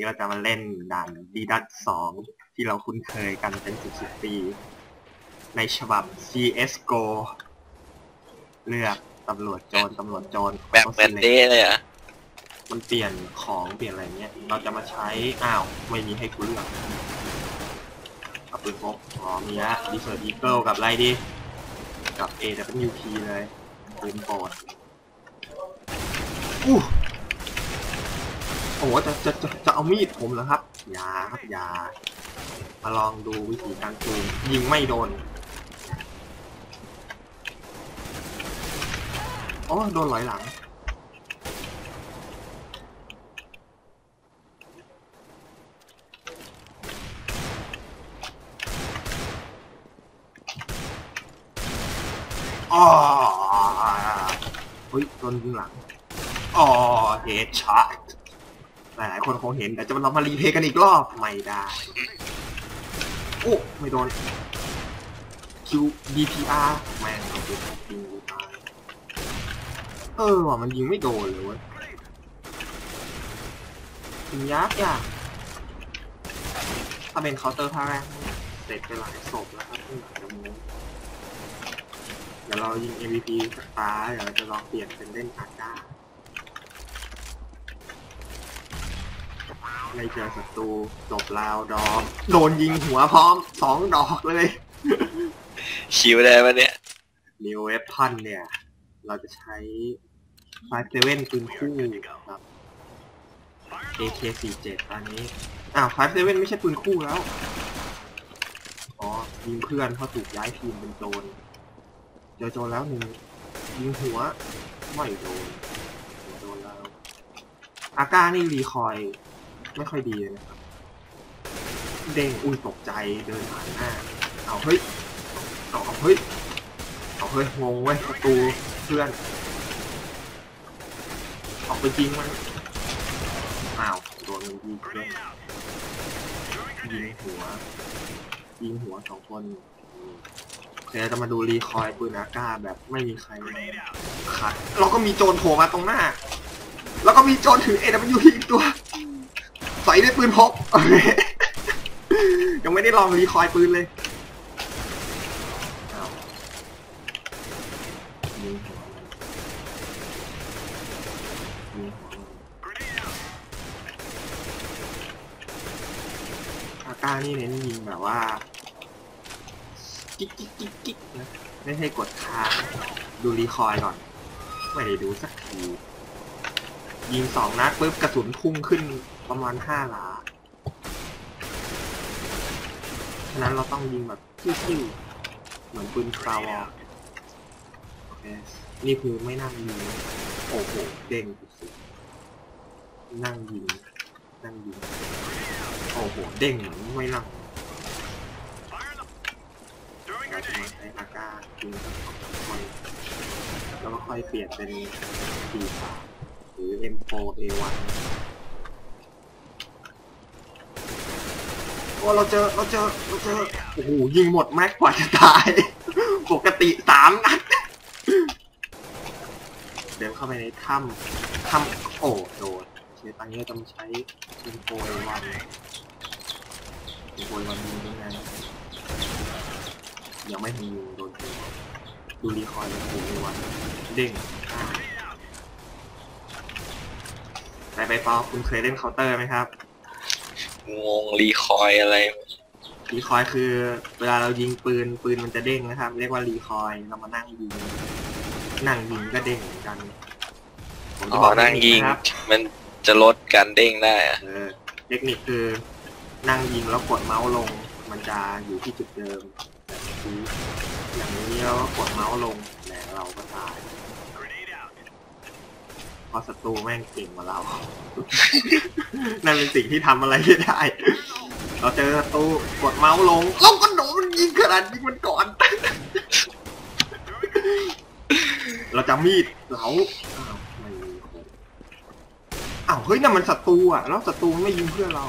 นี้เราจะมาเล่นด่านดีดัตสองที่เราคุ้นเคยกันเป็นสิบสิบปี ในฉบับ CSGO เลือกตำรวจโจรตำรวจโจรแบบเหมือนเด้เลยเหรอะมันเปลี่ยนของเปลี่ยนอะไรเงี้ย เราจะมาใช้ อ้าว ไม่มีให้คุณเลือกเอาปืนพกอ๋อมีละดีเซอร์อีเกิลกับอะไรดี กับ AWP เลยปืนโปรดอู้ โอ้โหจะจะจะจะเอามีดผมเหรอครับอย่าครับอย่ามาลองดูวิธีการปืนยิงไม่โดนโอ้โดนหลอยหลังอ๋อเฮ้ยโดนยิงหลังอ๋อเฮดช็อต หลายๆคนคงเห็นแต่จะเรามารีเพย์กันอีกรอบไม่ได้โอ้ไม่โดน Q DPR แม่งเอาไปยิงตายเออว่ะมันยิงไม่โดนเลยเว้ยยิงยากยากถ้าเป็นเคาน์เตอร์ภาคแรกเสร็จไปหลายศพแล้วครับที่หลังจะมูเดี๋ยวเรายิง MVP สักตาเดี๋ยวเราจะลองเปลี่ยนเป็นเล่นอาก้า ไม่เจอศัตรูจบราวดอก โดนยิงหัวพร้อมสองดอกเลยชิวได้ปะเนี่ยนิวเอฟพันเนี่ย เราจะใช้5 7ปืนคู่ครับ AK47 ตอนนี้ อ้าว5 7ไม่ใช่ปืนคู่แล้ว อ๋อ ยิงเพื่อนเพราะถูกย้ายทีมเป็นโจร เจอโจรแล้วหนึ่งยิงหัว ไม่โดนหัวโดนแล้ว อาก้านี่รีคอย ไม่ค่อยดีเลยนะครับ เด้งอุ้ยตกใจเดินผ่านหน้า เอาเฮ้ย เอาเอาเฮ้ย เอาเฮ้ยงงเว้ยประตูเพื่อน ออกไปจริงมันอ้าวโดนมันยิงเพื่อนยิงหัว ยิงหัวสองคนอืมเดี๋ยวจะมาดูรีคอยปืนอาก้าแบบไม่มีใครขัดเราก็มีโจรโผล่มาตรงหน้า แล้วก็มีโจรถือ AW อีกตัว ส่ด้วยปืนพก ยังไม่ได้ลองรีคอยปืนเลยอาวยิงหัวมันยิงหัวมันอาก้านี่เน้นยิงแบบว่า กิ๊กกิ๊กกิ๊กกิ๊กนะไม่ให้กดค้างดูรีคอยก่อน ไม่ได้ดูสักที ยิงสองนัดปุ๊บกระสุนพุ่งขึ้น ประมาณห้าหลาฉะนั้นเราต้องยิงแบบคิ้วๆเหมือนปืนคราวอโอเคนี่คือไม่นั่งยิงโอ้โหเด้งสุดๆนั่งยิงนั่งยิงโอ้โหเด้งเหมือนไม่นั่งเราจะมาใช้อาก้ายิงกับคนแล้วก็ค่อยเปลี่ยนเป็น P3 หรือ M4A1 โอ้เราเจอเราเจอเราเจอโอ้โหยิงหมดแม็กกว่าจะตาย ปกติสามนัดเดินเข้าไปในถ้ำถ้ำโอ้โดนเชตังนี้เราจะมาใช้ M4 A1 M4 A1 ยิงยังไงยังไม่ทันยิงโดนตัวดูรีคอยล์ปูในวันเด้งไปไปปอคุณเคยเล่นเคาน์เตอร์ไหมครับ งงรีคอยอะไร รีคอยล์คือ เวลาเรายิงปืนปืนมันจะเด้งนะครับ เรียกว่ารีคอยล์เรามานั่งยิงนั่งยิงก็เด้งเหมือนกันผมอ๋จะอบอกนั่งยิงเทคนิคนะครับมันจะลดการเด้งได้อะเออเทคนิคคือนั่งยิงแล้วกดเมาส์ลง มันจะอยู่ที่จุดเดิมแบบนี้อย่างนี้แล้วก็กดเมาส์ลงแล้วเราก็ตาย เพราะศัตรูแม่งเก่งกว่าเรา นั่นเป็นสิ่งที่ทำอะไรไม่ได้ เราเจอศัตรูกดเมาส์ลงเราก็โดนมันยิงขนาดยิงมันก่อน เราจะมีดเหลาอ้าวไม่มีคนอ้าวเฮ้ยนั่นมันศัตรูอะ แล้วศัตรูไม่ยิงเพื่อนเรา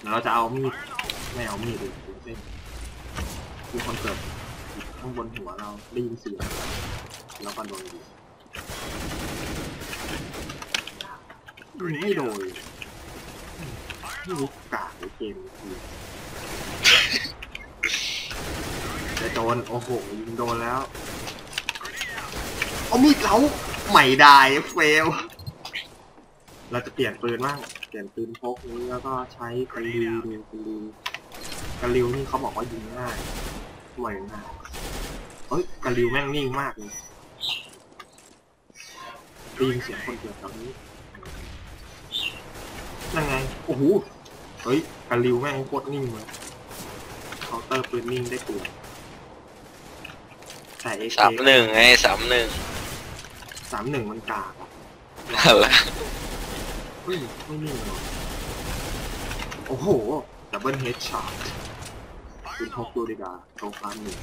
เดี๋ยวเราจะเอามีดไม่เอามีดเลยเส้นมีคนเกิดข้างบนหัวเราได้ยินเสียงแล้วก็โดนยิง ไม่โดนที่รู้กากในเกมคือจะโดน โอ้โหยิงโดนแล้ว เอามีดเราไม่ได้เฟล เราจะเปลี่ยนปืนบ้าง เปลี่ยนปืนพกนี้แล้วก็ใช้กระลิวดูกระลิวกระลิวนี่เขาบอกว่ายิงง่ายสวยมากเอ้ยกระลิวแม่งนิ่งมากเลยได้ยินเสียงคนเกิดตอนนี้ นั่นไง โอ้โห เฮ้ยกระลิวแม่งโคตรนิ่งเลยเคาน์เตอร์ปืนนิ่งได้ตัวแต่เอสามหนึ่งไงสามหนึ่งสามหนึ่งมันกากอะอะไรเฮ้ยไม่นิ่งหรอโอ้โห ดับเบิลเฮดช็อตคุณพกดูดีกว่าตรงกลางหนึ่ง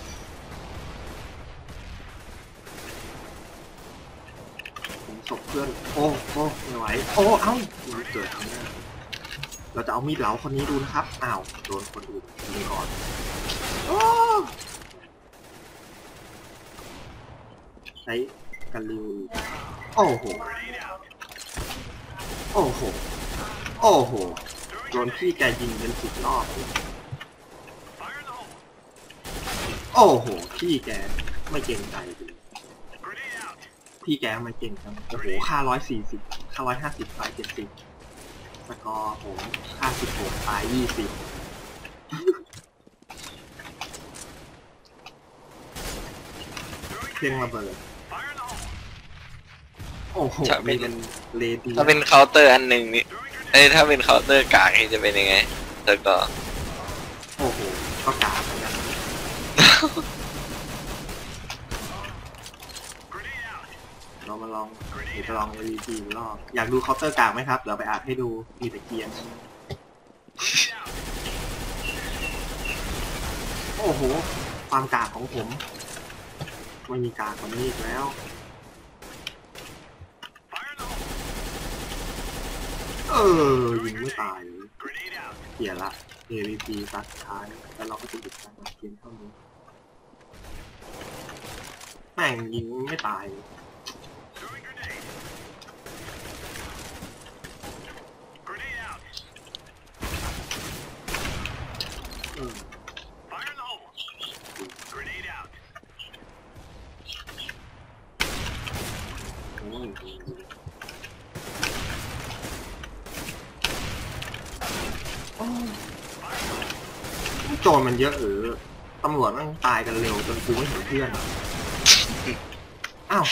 ผมศพเพื่อน โอ้โอ้ไม่ไหว โอ้ เอ้ามันเกิดทางหน้าเราจะเอามีดเหลาคนนี้ดูนะครับ อ้าว โดนคนอื่นยิงก่อนโอ้ใช้กันริวอีกโอ้โห โอ้โห โอ้โห โดนพี่แกยิงเป็นสิบรอบ โอ้โห พี่แกไม่เก่งใจเลย พี่แกไม่เก่งจังโอ้โหค่าร้อยสี่สิบค่าร้อยห้าสิบตายเจ็ดสิบสกอร์ผมค่าสิบหกตายยี่สิบเพียงระเบิด โอ้โหมีเป็นเลดีถ้าเป็นเคาน์เตอร์อันหนึ่งนี่เอ้ยถ้าเป็นเคาน์เตอร์กากนี่จะเป็นยังไงแล้วก็ โอ้โหก็กาเหมือนกัน เรามาลองเดี๋ยวจะลอง MVP อีรอบอยากดูคาน์เตอร์กลางไหมครับเดี๋ยวไปอัดให้ดูมีแต่เกียร์โอ้โห ความกากของผมไม่มีกากกว่านี้อีกแล้วเออยิงไม่ตายเลยเกียร์ละ MVP ตัดท้ายแล้วเราก็จะหยุดการอัดเกมเท่านี้แม่งยิงไม่ตายเลยอืมโอ้ย โจรมันเยอะเออตำรวจม่งตายกันเร็วจนกูไม่เห็นเพื่อน อ้าว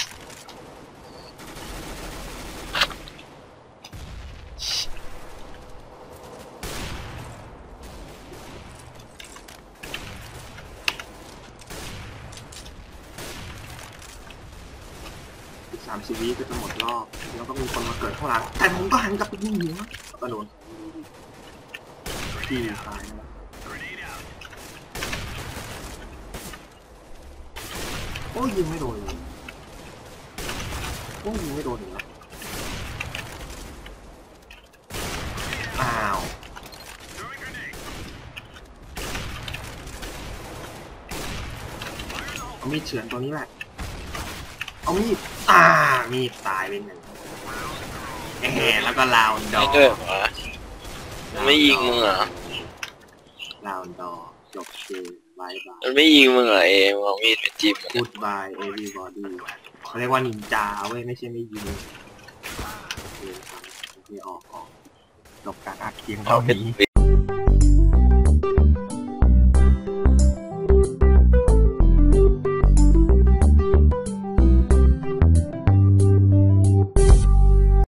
สามสิบวิตก็จะหมดรอบ แล้วก็มีคนมาเกิดข้างหลังแต่ผมก็หันกลับไปยิงหัวแล้วก็โดน พี่ตายแล้วโอ้ยยิงไม่โดนเลยโอ้ยยิงไม่โดนอีกแล้วอ้าวเอามีดเฉือนตัวนี้แหละ เอามีดอ่ามีดตายไปหนึ่งเอ๊แล้วก็ลาวดอไม่ด้วยเหรอไม่ยิงมึงเหรอ ลาวดอจบคือบายบายมันไม่ยิงมึงเหรอเองเอามีดไปจิ้มมันกูดบายเอวีบอดี้เขาเรียกว่านินจาเว้ยไม่ใช่ไม่ยิงโอเคครับโอเคออกออกจบการอัดเพียงเอาเท่าเป็นนี้